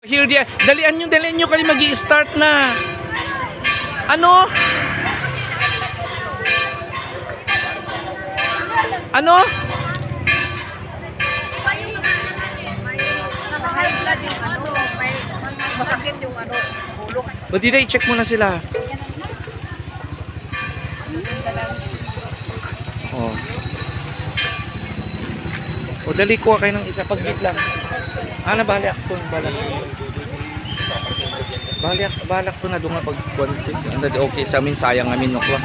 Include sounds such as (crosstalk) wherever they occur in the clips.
Here, dia. Dalian nyo, dalian nyo kasi mag start na. Ano? Ano? O di na, i-check muna sila. Oh. O dali, kuha kayo ng isa. Pag lang. Ano, balak ko. Balak. Balak, balak ko na doon nga pag konti. Ano, Okay, sa amin, sayang amin no. Ayan.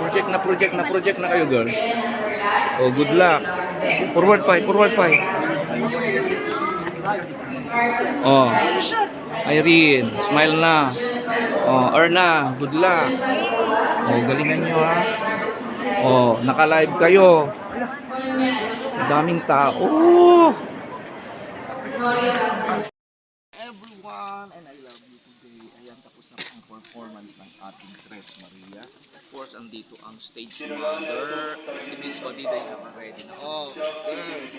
Project na project na project na kayo, girl. Oh, good luck. Forward pa, forward pa. Oh. Irene, smile na. Oh, Erna, good luck. Oh, galingan nyo ha. Oh, naka-live kayo. Daming tao. everyone and I love you today. Ayan, tapos na po ang performance ng ating Tres Marias. Of course, andito ang stage mother. Si Miss Odida ay naka-ready na. Oh, girls.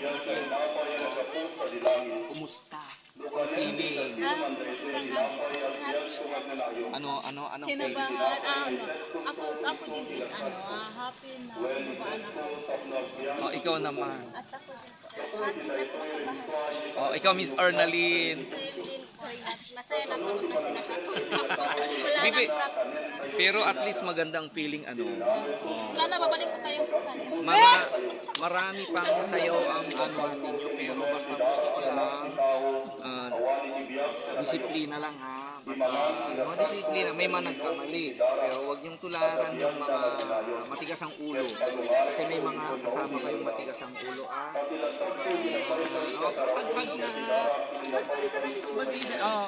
Kumusta? Feeling? Ano, ano, feeling? Kinabahan, ah, ano, ako, sa ako din is, ano, ah, happy na kinabahan ako. Oh, ikaw naman. At ako din na. Oh, ikaw Miss at masaya lang ako kasi natapos na ako. Wala Bibi. nang practice. Pero at least magandang feeling ano. Sana babalik po tayong sa sana. Mga marami pang sayaw ang ano ninyo pero basta gusto ko lang ah, disiplina lang ha. Basta no, disiplina may mga nagkamali pero wag yung tularan yung mga matigas ang ulo. Kasi may mga kasama kayong matigas ang ulo ah. Oh, pag pag na oh,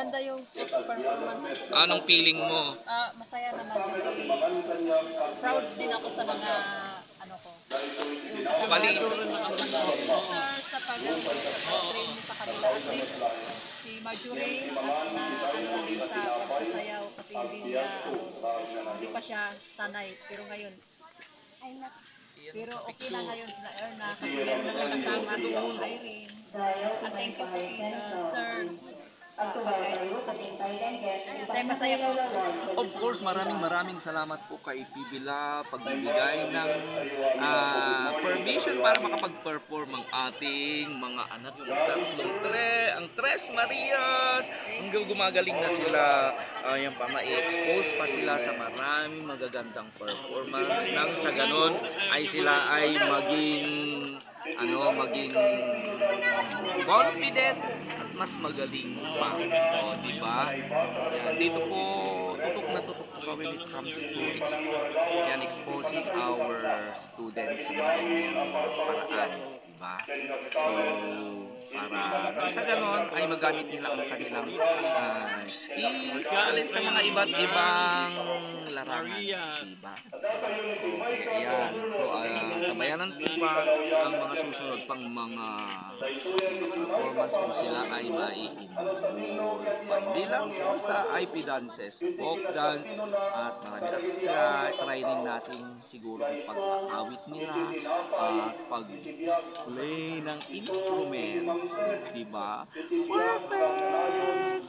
Ganda yung performance. anong feeling mo? Ah, masaya naman kasi proud din ako sa mga ano ko. Yung kasama Bali. ko rin mga sa pag-train sa kanila. At least Marjorie at ano din sa pagsasayaw kasi hindi niya ano, hindi pa siya sanay. Pero ngayon, pero okay na ngayon sila Erna kasi meron na siya kasama si Irene. At thank you po uh, sir Of course, maraming maraming salamat po kay Pibila pagbibigay ng ah, permission para makapag-perform ang ating mga anak. Yung tatlong tre, ang Tres Marias. Hanggang gumagaling na sila, ayan pa, ma-expose pa sila sa maraming magagandang performance. Nang sa ganon ay sila ay maging ano, maging confident mas magaling pa. O, di ba? Yan, dito po, tutok na tutok po kami when it comes to exp- yan, exposing our students sa mga paraan. Di ba? So, para sa ganon ay magamit nila ang kanilang ah, skills, talent sa mga iba't ibang larangan. Di ba? Okay, ayan. So, uh, tabayanan po pa ang mga susunod pang mga performance kung sila ay mai-involve. Hindi lang po sa IP dances, folk dance, at marami at sa training natin siguro ang pag-awit nila at pag-play ng instruments. Di ba? Perfect!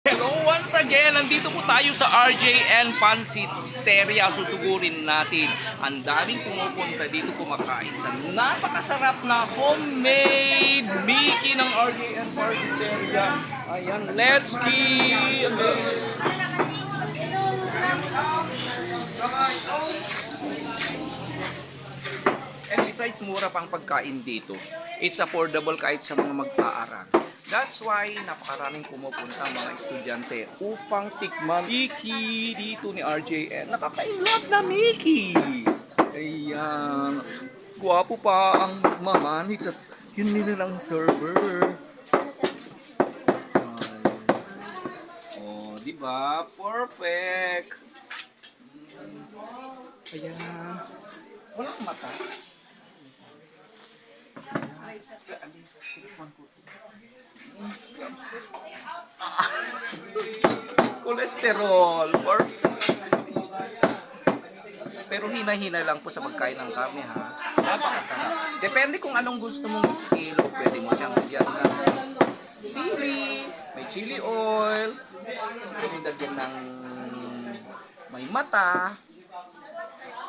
Hello once again, nandito po tayo sa RJN Pansiteria. Susugurin natin. Ang daming pumupunta dito kumakain sa napakasarap na homemade Mickey ng RJN Pansiteria. Ayan, let's eat! And besides, mura pang pagkain dito. It's affordable kahit sa mga mag-aaral. That's why napakaraming pumupunta mga estudyante upang tikman Mickey dito ni RJN. Nakaka-inlove na Mickey! Ayan. Guwapo pa ang nits at yun nilang server. Ay. Oh, di ba? Perfect. Ayan. Walang mata. Kolesterol. Perfect. Pero hina-hina lang po sa pagkain ng karne ha. Napakasarap. Depende kung anong gusto mong estilo. Pwede mo siyang lagyan ng sili, may chili oil, pwede lagyan ng may mata,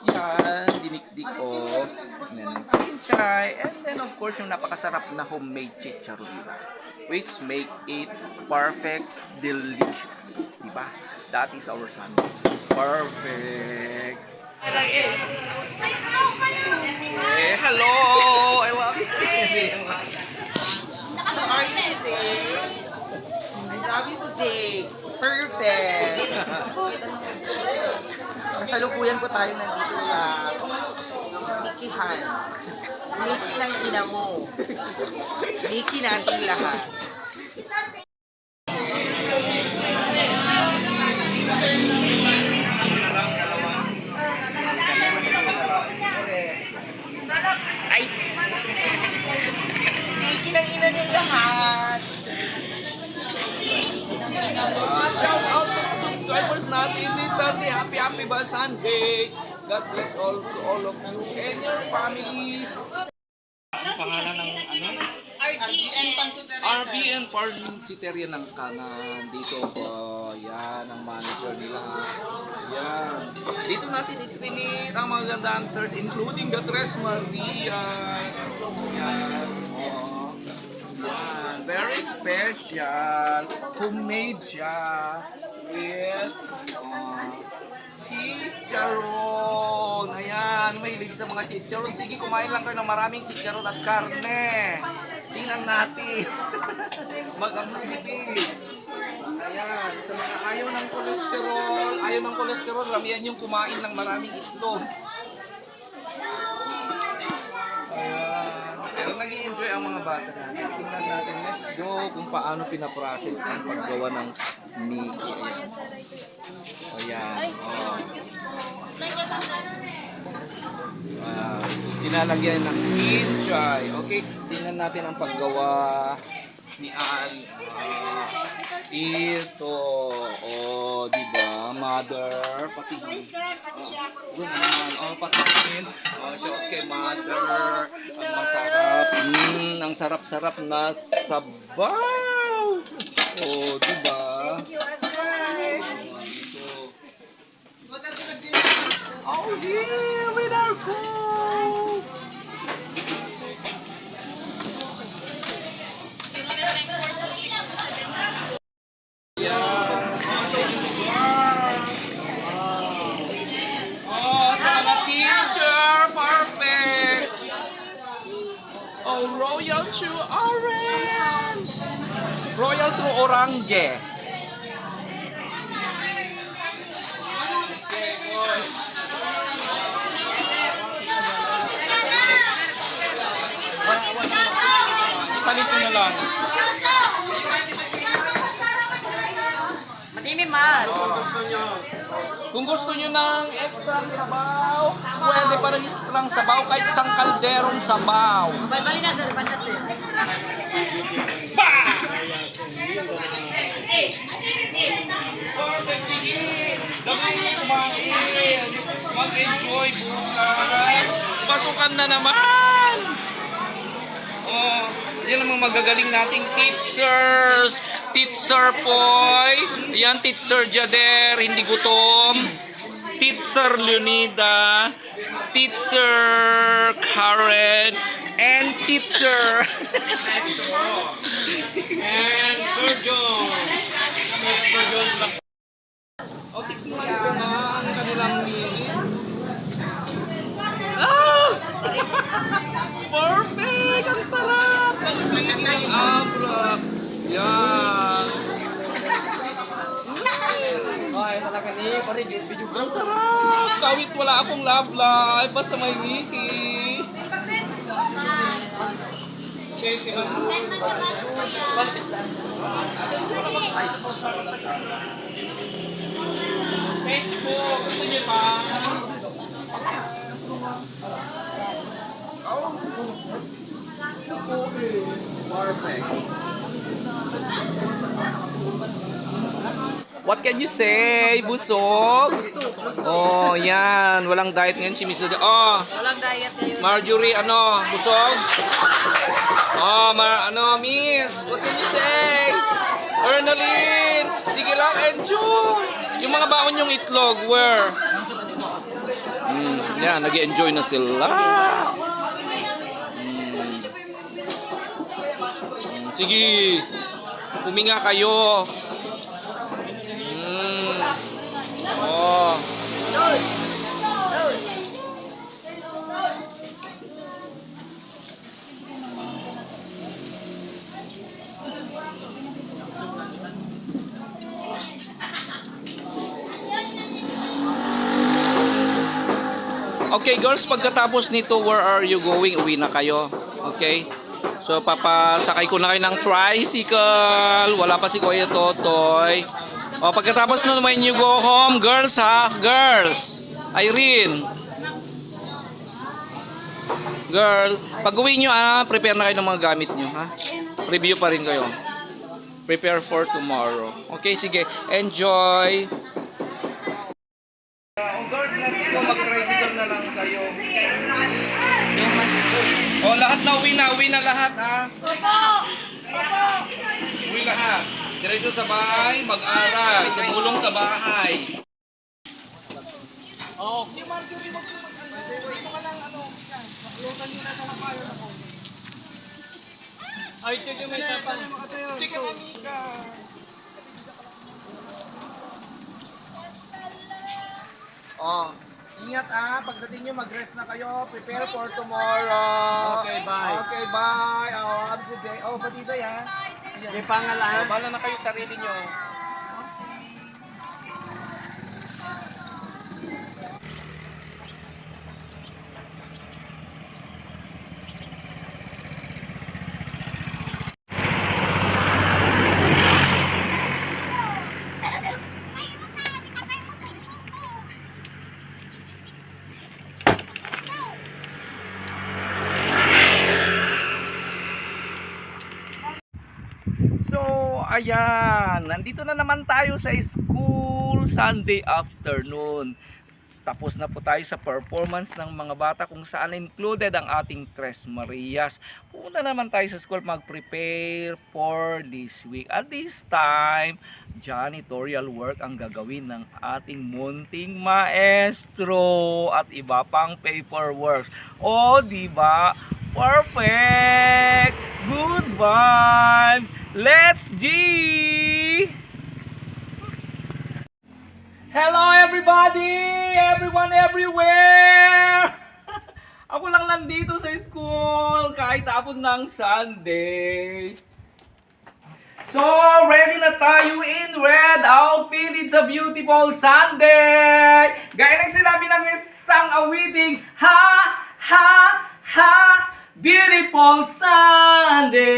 yan, dinikdik ko, and then pinchay, and then of course yung napakasarap na homemade chicharon nila, which make it perfect, delicious, di ba? That is our Sunday. Perfect. Eh, hello! I love you. How are you today? I love you today. Perfect. (laughs) Kasalukuyan po tayo nandito sa Mikihan. Miki ng ina mo. Miki nating lahat. Ay! Miki ng ina niyong lahat. This Sunday. Happy, happy ba Sunday? God bless all to all of you and your families. RGN Pansuteresa. RBN Pansiteria ng kanan. Dito po. Yan, ang manager nila. Yan. Dito natin itrinit ang mga dancers including the Tres Marias. Yan. Very special. Homemade siya. With uh, chicharon. Ayan, mahilig sa mga chicharon. Sige, kumain lang kayo ng maraming chicharon at karne. Tingnan natin. (laughs) Mag-amnipid. Ayan, sa mga ayaw ng kolesterol, ayaw ng kolesterol, ramihan yung kumain ng maraming itlog. Ayan. Pero nag enjoy ang mga bata natin. Tingnan natin, let's go kung paano pinaprocess ang paggawa ng Mickey. Ayan. Oh. Ah, tinalagyan ng kinchay. Okay, tingnan natin ang paggawa ni Al. Ah, ito. Oh, di ba? Mother, pati. Oh, yan. Oh, patingin. Oh, shout kay mother. Ang masarap. Mm, ang sarap-sarap na sabaw. Oh, di ba? Oh, here with our cook! To orange! Royal to orange. Palit na lang. Matimi man. Kung gusto nyo ng extra sabaw, pwede pa rin extra sabaw kahit isang kalderong sabaw. Bali na sir, bandat eh. Perfect, sige! Nyo kumain! Mag-enjoy bukas! Pasukan na naman! Oh, yan ang mga magagaling nating teachers! Teacher Poy! Yan, Teacher Jader, hindi gutom! Teacher Leonida! Teacher Karen! And Teacher! (laughs) and Sergio! O, tikman ko ang kanilang. Ah! Perfect! Ang sarap! Abra! Yan! Ay, talaga ni, pare, video Ang sarap! Kawit wala akong love life, basta may ngiti. Thank you po. Gusto niyo? Oh. Perfect. What can you say? Busog? Oh, yan. Walang diet ngayon si Miss Ode. Oh, Walang diet ngayon. Marjorie, ano? Busog? Oh, ma ano, Miss? What can you say? Ernaline! Sige lang, enjoy! Yung mga baon yung itlog, where? Mm, yan, nag enjoy na sila. Mm, Sige, huminga kayo. Girls, pagkatapos nito, where are you going? Uwi na kayo. Okay? So papasakay ko na kayo ng tricycle. Wala pa si Kuya Totoy. O pagkatapos nun, when you go home, girls ha? Girls! Irene! Girl, pag uwi nyo ah, prepare na kayo ng mga gamit nyo ha? Review pa rin kayo. Prepare for tomorrow. Okay, sige. Enjoy! Oh, lahat na uwi na. Uwi na lahat, ha? Uwi lahat. Diretso sa bahay, mag-aral. Tumulong sa bahay. Oh, di Marjorie, wag mo mag-ano. Dito ka lang, ano. Lutan nyo na sa kapayo na ko. Ay, tigil may sapan. Hindi ka amiga. Oh, ingat ah. Pagdating nyo, mag-rest na kayo. Prepare for tomorrow. Okay, bye. Okay, bye. Oh, have a good day. Oh, batida ya. May pangalan. Oh, bahala na kayo sa sarili nyo. So, ayan. Nandito na naman tayo sa school Sunday afternoon. Tapos na po tayo sa performance ng mga bata kung saan included ang ating Tres Marias. Pumunta naman tayo sa school mag-prepare for this week. At this time, janitorial work ang gagawin ng ating munting maestro at iba pang paperwork. O, di ba? Perfect! Good vibes! Let's G! Hello everybody! Everyone everywhere! (laughs) Ako lang nandito sa school kahit tapon ng Sunday. So, ready na tayo in red outfit. It's a beautiful Sunday. Gaya ng sinabi ng isang awiting, ha, ha, ha, beautiful Sunday.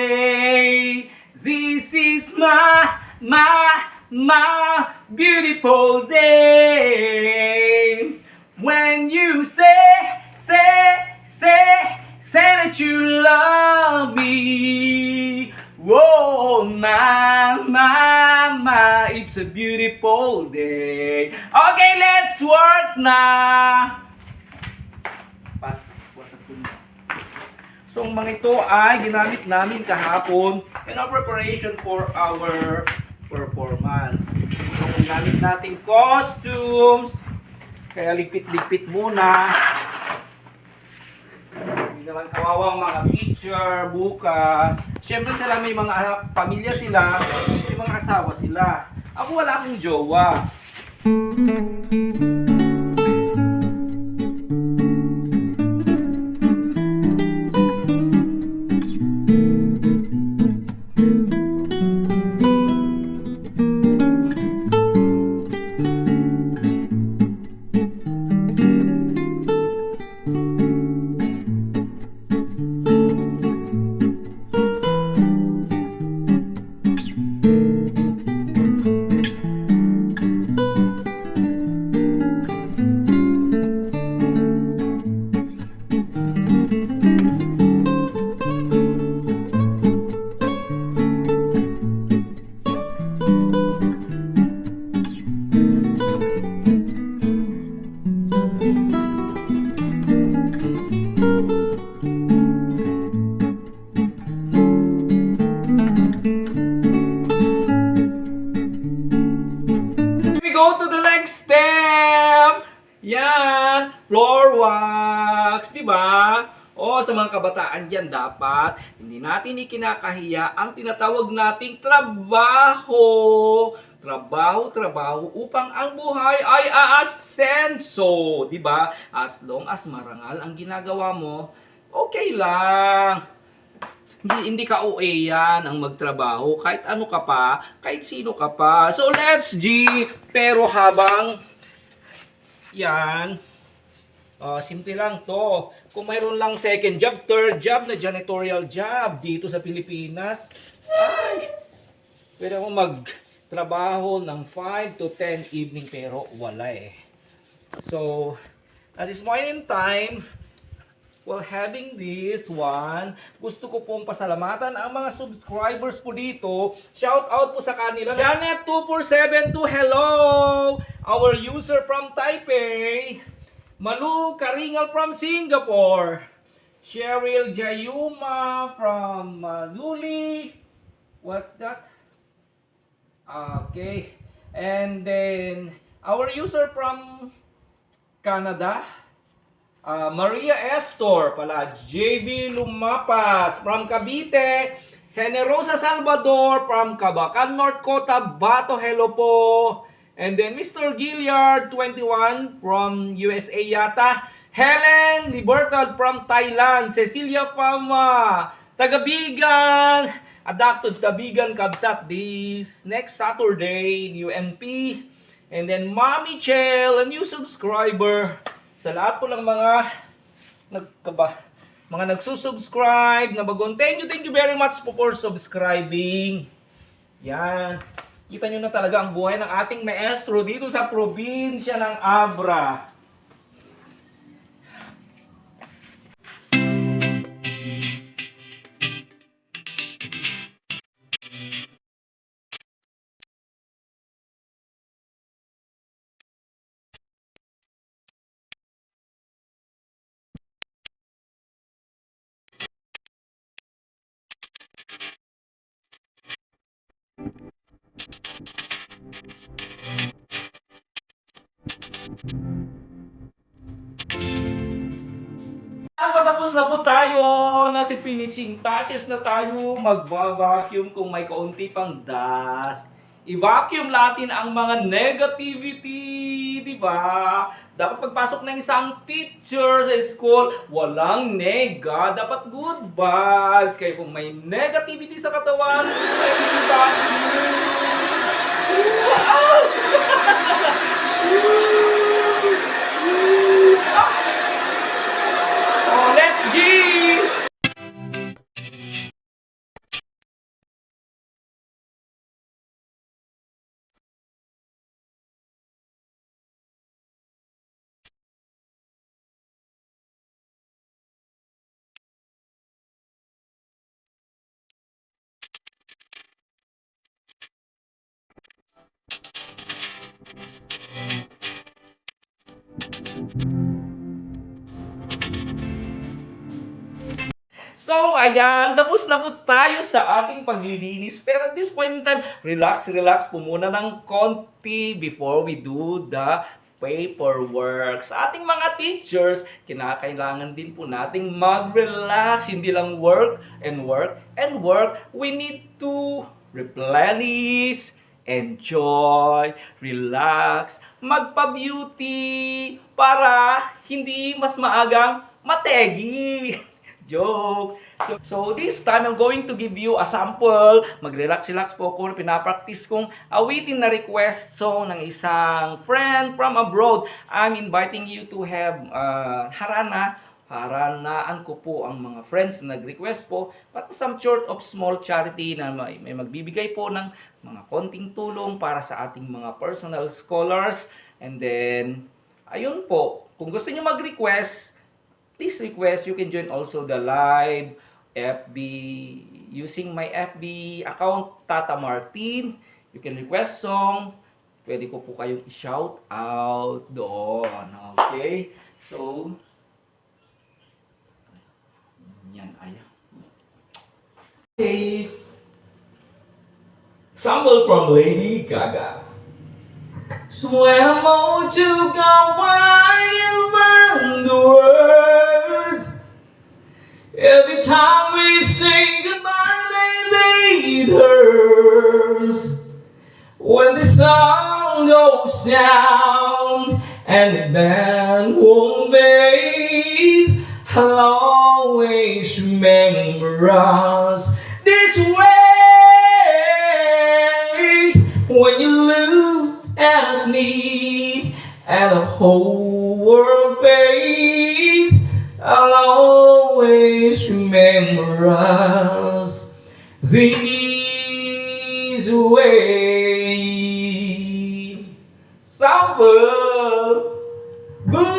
This is my, my, my beautiful day. When you say, say, say, say that you love me. Whoa, my, my, my, it's a beautiful day. Okay, let's work na. So, ang mga ito ay ginamit namin kahapon in our preparation for our performance. So, ang gamit natin costumes. Kaya ligpit-ligpit muna. Hindi naman kawawang mga teacher bukas. Siyempre sila may mga pamilya sila, may mga asawa sila. Ako wala akong jowa. Go to the next step! Yan! Floor wax! Di ba? O sa mga kabataan dyan, dapat hindi natin ikinakahiya ang tinatawag nating trabaho. Trabaho, trabaho upang ang buhay ay aasenso. Di ba? As long as marangal ang ginagawa mo, okay lang. Hindi, hindi ka OA yan ang magtrabaho. Kahit ano ka pa, kahit sino ka pa. So let's G! Pero habang yan, ah, simple lang to. Kung mayroon lang second job, third job na janitorial job dito sa Pilipinas, ay, pwede ako magtrabaho ng 5 to 10 evening pero wala eh. So, at this point in time, Well, having this one, gusto ko pong pasalamatan ang mga subscribers po dito. Shout out po sa kanila. Janet2472, hello! Our user from Taipei. Malu Karingal from Singapore. Cheryl Jayuma from Manuli. What's that? Okay. And then, our user from Canada. Ah, Maria Estor pala, JV Lumapas from Cavite, Generosa Salvador from Cabacan, North Cotabato, hello po. And then Mr. Gilliard 21 from USA yata. Helen Libertad from Thailand, Cecilia Fama, Tagabigan, adapted Tabigan Kabsat this next Saturday, UNP. And then Mommy Chell, a new subscriber. Sa lahat po ng mga nagkaba, mga nagsusubscribe na bagon. Thank you, thank you very much po for subscribing. Yan. Kita nyo na talaga ang buhay ng ating maestro dito sa probinsya ng Abra. Nasa finishing touches na tayo. Mag-vacuum kung may kaunti pang dust. I-vacuum natin ang mga negativity, di ba? Dapat pagpasok ng isang teacher sa school, walang nega, dapat good vibes. Kaya kung may negativity sa katawan, ay i-vacuum. (laughs) So, ayan, tapos na po tayo sa ating paglilinis. Pero at this point in time, relax, relax po muna ng konti before we do the paperwork. Sa ating mga teachers, kinakailangan din po nating mag-relax. Hindi lang work and work and work. We need to replenish, enjoy, relax, magpa-beauty para hindi mas maagang mategi. (laughs) Joke! So, this time, I'm going to give you a sample. Mag-relax-relax po ako. Pinapractice kong awitin na request song ng isang friend from abroad. I'm inviting you to have uh, harana. Haranaan ko po ang mga friends na nag-request po para some sort of small charity na may, may magbibigay po ng mga konting tulong para sa ating mga personal scholars. And then, ayun po, kung gusto niyo mag-request, please request. You can join also the live FB using my FB account, Tata Martin. You can request song. Pwede ko po kayong i-shout out doon. Okay? So, yan, ayan. Sample from Lady Gaga. So when I'm up, when I find the words, every time we say goodbye, baby, it hurts. When the sun goes down and the band won't fade, I'll always remember us this way. When you looked at me and the whole world fades, I'll always remember us this way. Summer, good.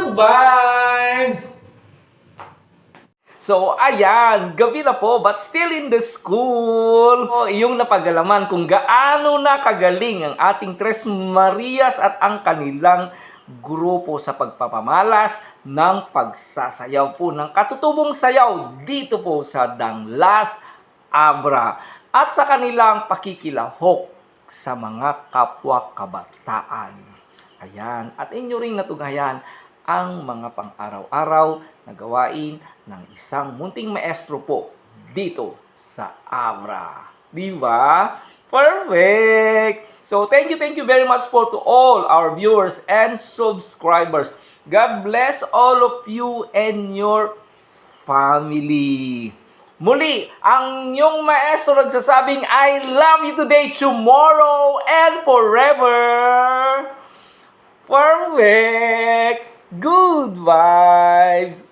So, ayan, gabi na po, but still in the school. O, iyong napagalaman kung gaano na kagaling ang ating Tres Marias at ang kanilang grupo sa pagpapamalas ng pagsasayaw po ng katutubong sayaw dito po sa Danglas Abra at sa kanilang pakikilahok sa mga kapwa kabataan. Ayan, at inyo ring natunghayan ang mga pang-araw-araw na gawain ng isang munting maestro po dito sa Abra. Di? Perfect! So, thank you, thank you very much po to all our viewers and subscribers. God bless all of you and your family. Muli, ang inyong maestro nagsasabing, I love you today, tomorrow, and forever. Perfect! Good vibes!